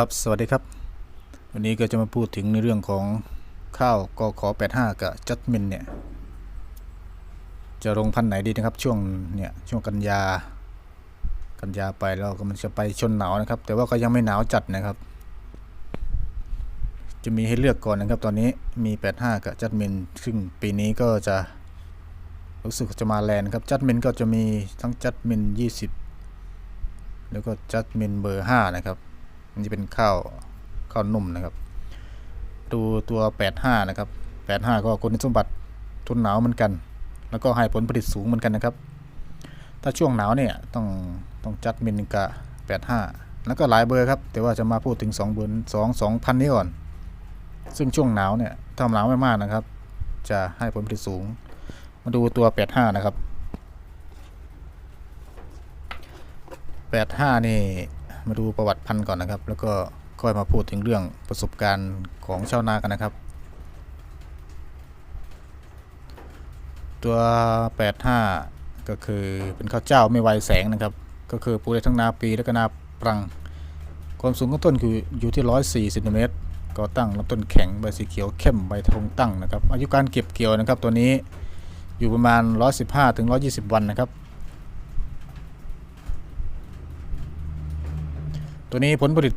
ครับสวัสดีครับ วันนี้ก็จะมาพูดถึงในเรื่องของข้าวกขอ85 กับจัดมินเนี่ย จะลงพันไหนดีนะครับ ช่วงเนี่ยช่วงกันยา กันยาไปแล้วก็มันจะไปชนหนาวนะครับ แต่ว่าก็ยังไม่หนาวจัดนะครับ จะมีให้เลือกก่อนนะครับ ตอนนี้มี 85 กับจัดมินซึ่งปีนี้ก็จะรู้สึกจะมาแรงนครับจัดมินก็จะมีทั้งจัดมิน20 แล้วก็จัดมินเบอร์ 5 นะครับ อันนี้เป็นข้าวข้าวนุ่มนะครับ ดูตัว 85 นะครับ 85 ก็คุณสมบัติทนหนาวเหมือนกัน แล้วก็ให้ผลผลิตสูงเหมือนกันนะครับ ถ้าช่วงหนาวเนี่ยต้องต้องจัดมินกะ 85 แล้วก็หลายเบอร์ครับ แต่ว่าจะมาพูดถึง 2 เบอร์2 2พันนี้ก่อน ซึ่งช่วงหนาวเนี่ยถ้าหนาวไม่มากนะครับ จะให้ผลผลิตสูง มาดูตัว 85 นะครับ 85 นี่ มาดูประวัติพันธุ์ก่อนนะครับ แล้วก็ค่อยมาพูดถึงเรื่องประสบการณ์ของชาวนากันนะครับ ตัว 85 ก็คือเป็นข้าวเจ้าไม่ไวแสงนะครับ ก็คือปลูกได้ทั้งนาปีและก็นาปรัง ความสูงของต้นคืออยู่ที่ 104ซนติเมตรก็ตั้งลำต้นแข็งใบสีเขียวเข้มใบทงตั้งนะครับ อายุการเก็บเกี่ยวนะครับตัวนี้อยู่ประมาณ 115ถึง120 วันนะครับ ตัวนี้ผลผลิต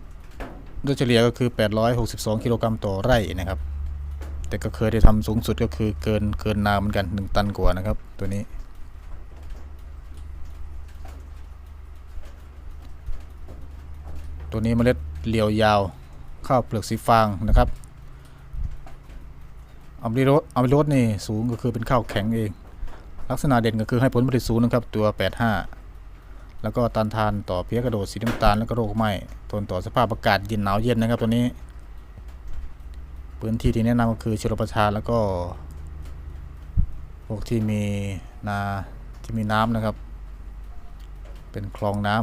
โดยเฉลี่ยก็คือ 862 กิโลกรัมต่อไร่นะครับ แต่ก็เคยได้ทำสูงสุดก็คือเกินเกินนาเหมือนกัน 1 ตันกว่านะครับ ตัวนี้ ตัวนี้เมล็ดเหลียวยาวข้าวเปลือกสีฟางนะครับอัมริโรสอัมริโรสนี่สูงก็คือเป็นข้าวแข็งเอง ลักษณะเด่นก็คือให้ผลผลิตสูงนะครับตัว 85 แล้วก็ต้านทานต่อเพี้ยกระโดดสีน้ำตาลแล้วก็โรคไหม้ทนต่อสภาพอากาศเย็นหนาวเย็นนะครับตัวนี้ พื้นที่ที่แนะนำก็คือชลประทานแล้วก็ พวกที่มีนาที่มีน้ำนะครับ เป็นคลองน้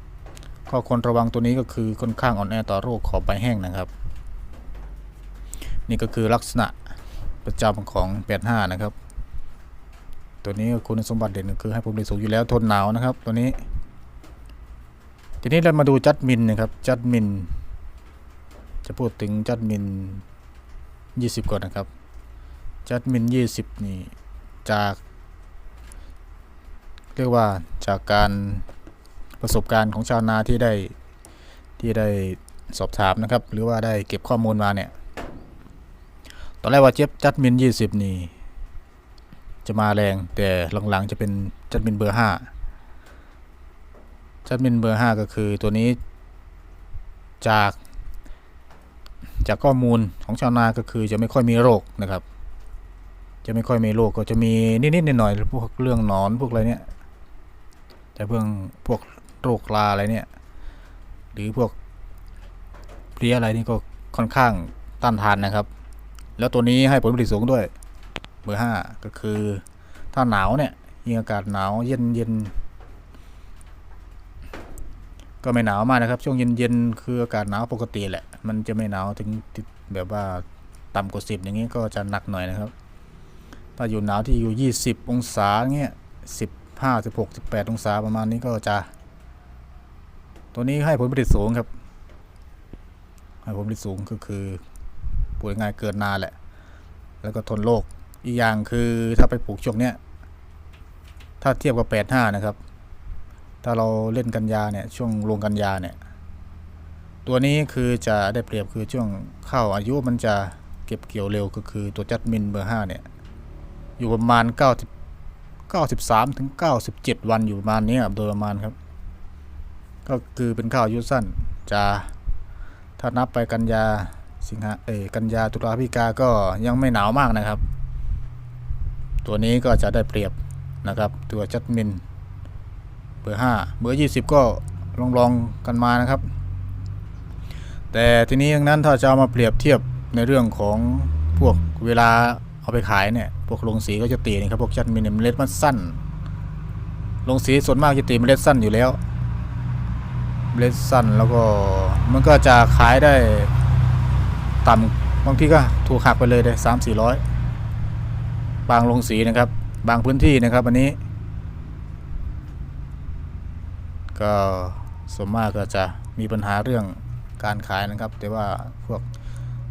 ำข้อควรระวังตัวนี้ก็คือค่อนข้างอ่อนแอต่อโรคขอบใบแห้งนะครับ นี่ก็คือลักษณะประจำของ 85 นะครับ ตัวนี้คุณสมบัติเด่นคือให้ผลผลิตสูงอยู่แล้วทนหนาวนะครับ ตัวนี้ ทีนี้เรามาดูจัดมินนะครับจัดมิน จะพูดถึงจัดมิน 20 ก่อนนะครับ จัดมิน 20 นี่จาก เรียกว่าจากการประสบการณ์ของชาวนาที่ได้ที่ได้สอบถามนะครับ หรือว่าได้เก็บข้อมูลมาเนี่ย ตอนแรกว่าเจ็บจัดมิน 20 นี่ จะมาแรง แต่หลังๆจะเป็นจัดมินเบอร์5จัดมินเบอร์5ก็คือตัวนี้จาก จากข้อมูลของชาวนาก็คือจะไม่ค่อยมีโรคนะครับ จะไม่ค่อยมีโรคก็จะมีนิดๆหน่อยๆพวกเรื่องหนอนพวกอะไรเนี่ยแต่เพื่องพวกโรคลาอะไรเนี่ย หรือพวกเพลี้ยอะไรนี่ก็ค่อนข้างต้านทานนะครับ แล้วตัวนี้ให้ผลผลิตสูงด้วย เบอร์ห้าก็คือถ้าหนาวเนี่ยยิ่งอากาศหนาวเย็นเย็นก็ไม่หนาวมากนะครับ ช่วงเย็นเย็นคืออากาศหนาวปกติแหละ มันจะไม่หนาวถึงแบบว่าต่ำกว่าสิบอย่างนี้ก็จะหนักหน่อยนะครับ ถ้าอยู่หนาวที่อยู่ยี่สิบองศาเงี้ยสิบห้าสิบหกสิบแปดองศาประมาณนี้ก็จะ ตัวนี้ให้ผลผลิตสูงครับ ให้ผลผลิตสูงก็คือป่วยง่ายเกินนานแหละ แล้วก็ทนโรค อีกอย่างคือถ้าไปปลูกช่วงเนี้ย ถ้าเทียบกับ85นะครับ ถ้าเราเล่นกันยาเนี่ยช่วงลงกันยาเนี่ย ตัวนี้คือจะได้เปรียบคือช่วงเข้าอายุมันจะเก็บเกี่ยวเร็วก็คือตัวจัดมินเบอร์5เนี่ย อยู่ประมาณ90 93ถึง97วันอยู่ประมาณนี้ครับโดยประมาณครับ ก็คือเป็นข้าวอายุสั้นจะถ้านับไปกันยาสิงหาเอยกันยาตุลาพิกาก็ยังไม่หนาวมากนะครับ ตัวนี้ก็จะได้เปรียบนะครับ ตัวจัดมินเบอร์5เบอร์ 20 ก็ลองลองๆกันมานะครับ แต่ทีนี้ดังนั้นถ้าจะเอามาเปรียบเทียบในเรื่องของพวกเวลาเอาไปขายเนี่ย พวกโรงสีก็จะตีนะครับ พวกจัดมินเนี่ยเมล็ดมันสั้นโรงสีส่วนมากจะตีเมล็ดสั้นอยู่แล้ว เมล็ดสั้นแล้วก็มันก็จะขายได้ต่ำบางทีก็ถูกหักไปเลยได้สามสี่ร้อย บางลงสีนะครับ บางพื้นที่นะครับอันนี้ ก็ส่วนมากก็จะมีปัญหาเรื่องการขายนะครับ แต่ว่าพวก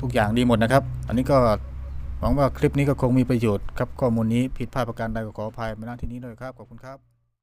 ทุกอย่างดีหมดนะครับ อันนี้ก็หวังว่าคลิปนี้ก็คงมีประโยชน์ครับข้อมูลนี้ผิดพลาดประการใดก็ขออภัยมาณที่นี้ด้วยครับขอบคุณครับ